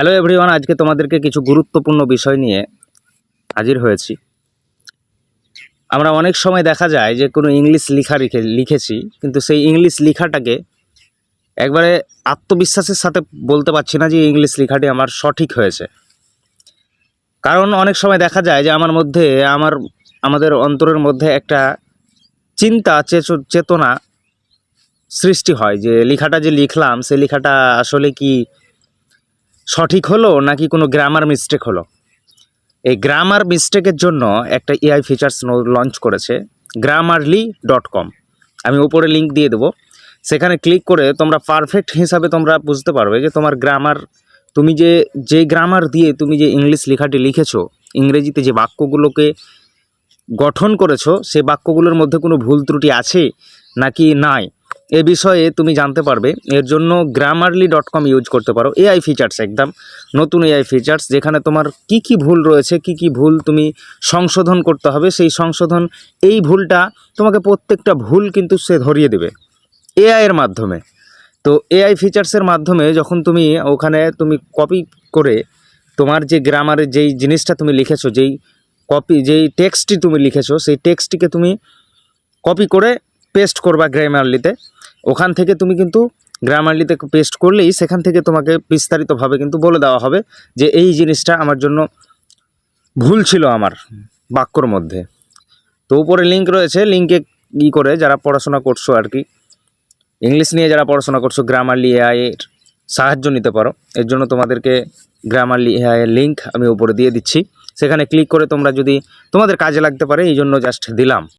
Hello everyone আজকে তোমাদেরকে কিছু গুরুত্বপূর্ণ বিষয় নিয়ে হাজির হয়েছি। আমরা অনেক সময় দেখা যায় যে কোনো ইংলিশ লেখা লিখে, লিখেছি, কিন্তু সেই ইংলিশ লেখাটাকে একবারে আত্মবিশ্বাসের সাথে বলতে পারছি না যে ইংলিশ লেখাটি আমার সঠিক হয়েছে। কারণ অনেক সময় দেখা যায় যে আমার মধ্যে, আমার, আমাদের অন্তরের মধ্যে একটা চিন্তা চেতনা সৃষ্টি হয় যে লেখাটা যে লিখলাম সেই লেখাটা আসলে কি সঠিক হলো নাকি কোনো গ্রামার মিস্টেক হলো? এই গ্রামার মিস্টেকের জন্য একটা এআই ফিচার্স লঞ্চ করেছে গ্রামারলি ডট কম আমি উপরে লিঙ্ক দিয়ে দেবো। সেখানে ক্লিক করে তোমরা পারফেক্ট হিসাবে তোমরা বুঝতে পারবে যে তোমার গ্রামার তুমি যে যে গ্রামার দিয়ে তুমি যে ইংলিশ লেখাটি লিখেছো, ইংরেজিতে যে বাক্যগুলোকে গঠন করেছ সেই বাক্যগুলোর মধ্যে কোনো ভুল ত্রুটি আছে নাকি নাই? এ বিষয়ে তুমি জানতে পারবে। এর জন্য গ্রামারলি ডট কম ইউজ করতে পারো। এআই ফিচার্স একদম নতুন এআই ফিচার্স যেখানে তোমার কি কি ভুল রয়েছে, কি কি ভুল তুমি সংশোধন করতে হবে, সেই সংশোধন, এই ভুলটা তোমাকে প্রত্যেকটা ভুল কিন্তু সে ধরিয়ে দেবে এআই এর মাধ্যমে। তো এআই ফিচার্সের মাধ্যমে যখন তুমি ওখানে তুমি কপি করে তোমার যে গ্রামারের যেই জিনিসটা তুমি লিখেছো, যেই কপি যেই টেক্সটটি তুমি লিখেছো, সেই টেক্সটটিকে তুমি কপি করে পেস্ট করবা গ্রামারলিতে ওখান থেকে তুমি কিন্তু গ্রামারলিতে পেস্ট করলেই সেখান থেকে তোমাকে বিস্তারিতভাবে কিন্তু বলে দেওয়া হবে যে এই জিনিসটা আমার জন্য ভুল ছিল আমার বাক্যর মধ্যে। তো উপরে লিঙ্ক রয়েছে লিঙ্কে ই করে যারা পড়াশোনা করছ আর কি ইংলিশ নিয়ে যারা পড়াশোনা করছ গ্রামারলি এআই এর সাহায্য নিতে পারো। এর জন্য তোমাদেরকে গ্রামারলি এআই এর লিঙ্ক আমি উপরে দিয়ে দিচ্ছি। সেখানে ক্লিক করে তোমরা যদি তোমাদের কাজে লাগতে পারে, এই জন্য জাস্ট দিলাম।